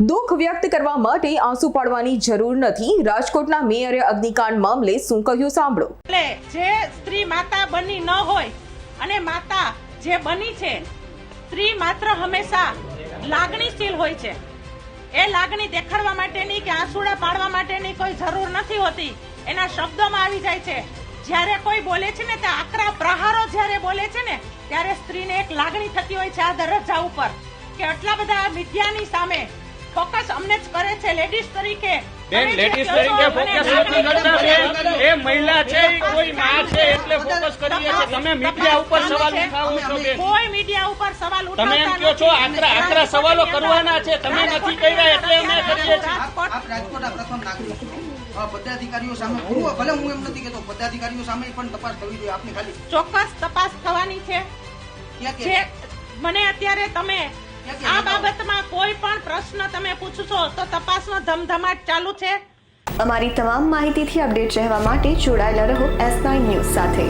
દુઃખ વ્યક્ત કરવા માટે આંસુ પાડવાની જરૂર નથી. રાજકોટના મેયરે અગ્નિકાંડ મામલે શું કહ્યું સાંભળો. એટલે જે સ્ત્રી માતા બની ન હોય અને માતા જે બની છે, સ્ત્રી માત્ર હંમેશા લાગણીશીલ હોય છે. એ લાગણી દેખાડવા માટેની કે આંસુડા પાડવા માટેની કોઈ જરૂર નથી હોતી. એના શબ્દોમાં આવી જાય છે, જ્યારે કોઈ બોલે છે ને, તે આકરા પ્રહારો જ્યારે બોલે છે ને, ત્યારે સ્ત્રીને એક લાગણી થતી હોય છે આ દરજ્જા ઉપર. કે આટલા બધા મીડિયાની સામે ફોકસ અમને જ કરે છે લેડીઝ તરીકે. બેન લેડીઝ તરીકે ફોકસ નથી કરતા બેન. એ મહિલા છે કોઈ માં છે એટલે ફોકસ કરીએ છે તમે મીડિયા ઉપર સવાલ ઉઠાવો છો બેન. કોઈ મીડિયા ઉપર સવાલ તમે એમ કહો છો નથી. આકરા આકરા સવાલો કરવાના છે તમે નથી કર્યા એટલે અમે કરીએ છીએ. આપ રાજકોટના પ્રથમ નાગરિક પદાધિકારીઓ સામે ભલે હું એમ નથી કેતો પદાધિકારીઓ સામે પણ તપાસ થવી જોઈએ. આપની ખાલી ચોક્કસ તપાસ થવાની છે. મને અત્યારે તમે આ બાબતમાં કોઈ પણ પ્રશ્ન તમે પૂછશો તો તપાસનો ધમધમાટ ચાલુ છે. અમારી તમામ માહિતીથી અપડેટ રહેવા માટે જોડાયેલા રહો એસ નાઇન ન્યૂઝ સાથે.